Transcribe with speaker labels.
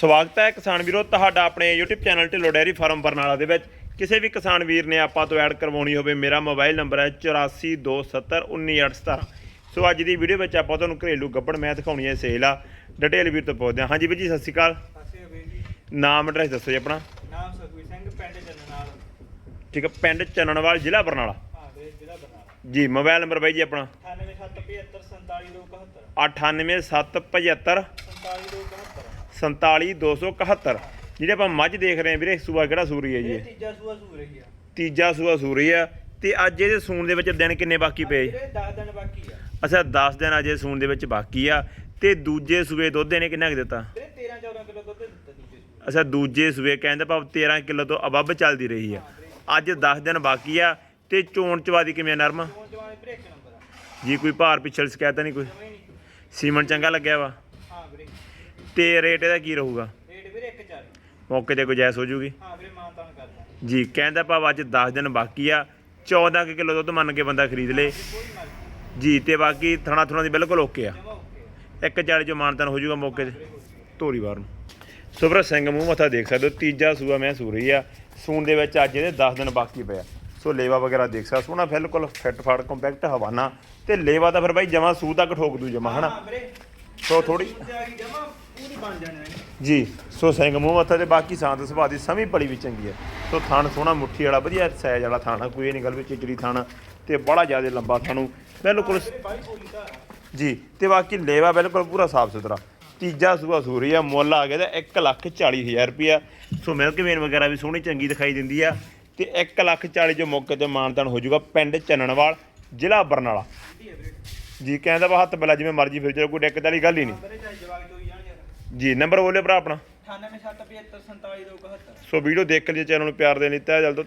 Speaker 1: ਸਵਾਗਤ ਹੈ ਕਿਸਾਨ ਵੀਰੋ ਤੁਹਾਡਾ ਆਪਣੇ YouTube channel Dhillon dairy farm Barnala ਦੇ ਵਿੱਚ। ਕਿਸੇ ਵੀ ਕਿਸਾਨ ਵੀਰ ਨੇ ਆਪਾਂ ਤੋਂ ਐਡ ਕਰਵਾਉਣੀ ਹੋਵੇ ਮੇਰਾ ਮੋਬਾਈਲ ਨੰਬਰ ਹੈ 8427191817 ਸੋ ਅੱਜ ਦੀ ਵੀਡੀਓ ਵਿੱਚ ਆਪਾਂ ਤੁਹਾਨੂੰ ਘਰੇਲੂ ਗੱਬੜ ਮੈਂ ਦਿਖਾਉਣੀ ਹੈ ਸੇਲ ਆ ਡਿਟੇਲ ਵੀਰ ਤੋਂ ਪੁੱਛਦੇ ਹਾਂ। ਹਾਂਜੀ ਵੀਰ ਜੀ ਸਤਿ ਸ਼੍ਰੀ ਅਕਾਲ। ਨਾਮ ਐਡਰੈਸ ਦੱਸੋ ਜੀ ਆਪਣਾ।
Speaker 2: ਨਾਮ ਸੁਖਵੀਰ ਸਿੰਘ ਪਿੰਡ ਜਨਨਾਲ।
Speaker 1: ਠੀਕ ਹੈ ਪਿੰਡ ਚੰਨਣਵਾਲ ਜ਼ਿਲ੍ਹਾ ਬਰਨਾਲਾ।
Speaker 2: ਹਾਂ ਵੀਰੇ ਜ਼ਿਲ੍ਹਾ ਬਰਨਾਲਾ।
Speaker 1: ਜੀ ਮੋਬਾਈਲ ਨੰਬਰ ਬਾਈ ਜੀ ਆਪਣਾ।
Speaker 2: 98775 47271
Speaker 1: 98775
Speaker 2: 47271
Speaker 1: 47271 ਜਿਹੜੇ ਆਪਾਂ ਮੱਝ ਦੇਖ ਰਹੇ ਹਾਂ ਵੀਰੇ ਸੂਆ ਕਿਹੜਾ ਸੂਰੀ ਹੈ ਜੀ?
Speaker 2: ਇਹ? ਤੀਜਾ ਸੂਆ ਸੂ ਰਹੀ ਆ।
Speaker 1: ਤੀਜਾ ਸੂਆ ਸੂਰੀ ਆ ਤੇ ਅੱਜ ਇਹਦੇ ਸੂਣ ਦੇ ਵਿੱਚ ਦਿਨ ਕਿੰਨੇ ਬਾਕੀ ਪਏ?
Speaker 2: ਵੀਰੇ 10 ਦਿਨ ਬਾਕੀ ਆ।
Speaker 1: ਅੱਛਾ 10 ਦਿਨ ਅਜੇ ਸੂਣ ਦੇ ਵਿੱਚ ਬਾਕੀ ਆ। ਤੇ ਦੂਜੇ ਸੂਏ ਦੁੱਧ ਇਹਨੇ ਕਿੰਨਾ ਕੁ ਦਿੱਤਾ?
Speaker 2: ਵੀਰੇ 13 14 ਕਿਲੋ ਦੁੱਧ ਦਿੱਤਾ ਦੂਜੇ ਸੂਏ
Speaker 1: ਅੱਛਾ ਦੂਜੇ ਸੂਏ ਕਹਿੰਦੇ ਭਾਵ 13 ਕਿਲੋ ਤੋਂ ਅਬੱਬ ਚੱਲਦੀ ਰਹੀ ਆ। ਅੱਜ 10 ਦਿਨ ਬਾਕੀ ਆ ਤੇ ਚੋਣ ਚਵਾਦੀ ਕਿਵੇਂ ਨਰਮ?
Speaker 2: ਚੋਣ ਜਵਾਨ ਵੀਰੇ ਇੱਕ ਨੰਬਰ ਆ।
Speaker 1: ਜੀ ਕੋਈ ਭਾਰ ਪਿਛਲ ਸ਼ਿਕਾਇਤ ਤਾਂ ਨਹੀਂ ਕੋਈ?
Speaker 2: ਨਹੀਂ।
Speaker 1: ਸੀਮਨ ਚੰਗਾ ਲੱਗਿਆ ਵਾ? ਤੇ ਰੇਟ ਇਹਦਾ ਕੀ ਰਹੂਗਾ?
Speaker 2: ਰੇਟ ਵੀਰੇ 140
Speaker 1: ਮੌਕੇ ਤੇ ਗੁਜਾਇਸ਼ ਹੋ ਜੂਗੀ।
Speaker 2: ਹਾਂ ਵੀਰੇ ਮਾਨਤਾਨ ਕਰਦਾ।
Speaker 1: ਜੀ ਕਹਿੰਦਾ ਭਾਵ ਅੱਜ 10 ਦਿਨ ਬਾਕੀ ਆ। 14 ਕੁ ਕਿਲੋ ਦੁੱਧ ਮੰਨ ਕੇ ਬੰਦਾ ਖਰੀਦ ਲੇ।
Speaker 2: ਕੋਈ ਮਰਜ਼ੀ।
Speaker 1: ਜੀ ਤੇ ਬਾਕੀ ਥਣਾ ਥਣਾ ਦੀ ਬਿਲਕੁਲ ਓਕੇ ਆ।
Speaker 2: ਜਮਾ ਓਕੇ
Speaker 1: ਇੱਕ 40 ਜੋ ਮਾਨਤਨ ਹੋ ਜਾਊਗਾ ਮੌਕੇ ਤੇ। ਧੋਰੀ ਵਾਰ ਨੂੰ। ਸੁਬਰ ਸਿੰਘ ਮੂੰਹ ਮੱਥਾ ਦੇਖ ਸਕਦੇ ਹੋ। ਤੀਜਾ ਸੂਆ ਮੈਂ ਸੂ ਰਹੀ ਆ। ਸੂਣ ਦੇ ਵਿੱਚ ਅੱਜ ਇਹਦੇ 10 ਦਿਨ ਬਾਕੀ ਪਿਆ ਸੋ ਲੇਵਾ ਵਗੈਰਾ ਦੇਖ ਸਕਦਾ ਸੋਹਣਾ ਬਿਲਕੁਲ ਫਿੱਟ ਫਾੜ ਕੰਪੈਕਟ ਹਵਾਨਾ। ਤੇ ਲੇਵਾ ਤਾਂ ਫਿਰ ਬਾਈ ਜਮਾ ਸੂ ਤੱਕ ਠੋਕ ਦੂ ਜਮਾ ਹਨਾ?
Speaker 2: ਹਾਂ ਵੀਰੇ।
Speaker 1: ਸੋ ਥੋੜੀ
Speaker 2: ਜਮਾ। ਪੂਰੀ ਬਣ ਜਾਣਾ ਹੈ।
Speaker 1: ਜੀ ਸੋ ਸਿੰਘ ਮੂੰਹ ਮੱਥਾ ਤੇ ਬਾਕੀ ਸਾਂਤ ਸੁਭਾਅ ਦੀ ਸਮੀ ਬੜੀ ਵੀ ਚੰਗੀ ਹੈ। ਸੋ ਥਣ ਸੋਹਣਾ ਮੁੱਠੀ ਵਾਲਾ ਵਧੀਆ ਸਾਈਜ਼ ਵਾਲਾ ਥਾਣਾ ਕੋਈ ਇਹ ਨਹੀਂ ਗੱਲ ਵੀ ਚਿਚੜੀ ਥਾਣਾ ਤੇ ਬੜਾ ਜ਼ਿਆਦਾ ਲੰਬਾ ਥਾਣੂ ਬਿਲਕੁਲ ਜੀ ਤੇ ਬਾਕੀ ਲੇਵਾ ਬਿਲਕੁਲ ਪੂਰਾ ਸਾਫ਼ ਸੁਥਰਾ। ਤੀਜਾ ਸੂਆ ਸੂਰੀ ਆ ਮੁੱਲ ਆ ਗਿਆ ਤਾਂ 1 ਲੱਖ 40 ਹਜ਼ਾਰ ਰੁਪਿਆ ਸੋ ਮਿਲਕ ਵੇਨ ਵਗੈਰਾ ਵੀ ਸੋਹਣੀ ਚੰਗੀ ਦਿਖਾਈ ਦਿੰਦੀ ਆ ਤੇ 1 ਲੱਖ 40 ਜੋ ਮੌਕੇ ਤੇ ਮਾਨਤਾਨ ਹੋ ਜਾਊਗਾ ਪਿੰਡ ਚੰਨਣਵਾਲ ਜ਼ਿਲ੍ਹਾ ਬਰਨਾਲਾ। ਜੀ ਕਹਿੰਦਾ ਵਾ ਹੱਥ ਬਲਾ ਜਿਵੇਂ ਮਰਜ਼ੀ ਫਿਰ ਚਲੋ ਕੋਈ ਦਿੱਕਤ ਵਾਲੀ ਗੱਲ ਹੀ ਨਹੀਂ। ਜੀ ਨੰਬਰ ਬੋਲੇ ਭਰਾ ਆਪਣਾ।
Speaker 2: 98 775 47 271
Speaker 1: ਸੋ ਵੀਡੀਓ ਦੇਖ ਕੇ ਲਈ ਚੈਨਲ ਨੂੰ ਪਿਆਰ ਦੇਣ ਲਈ ਤਹਿ ਦਿਲ ਤੋਂ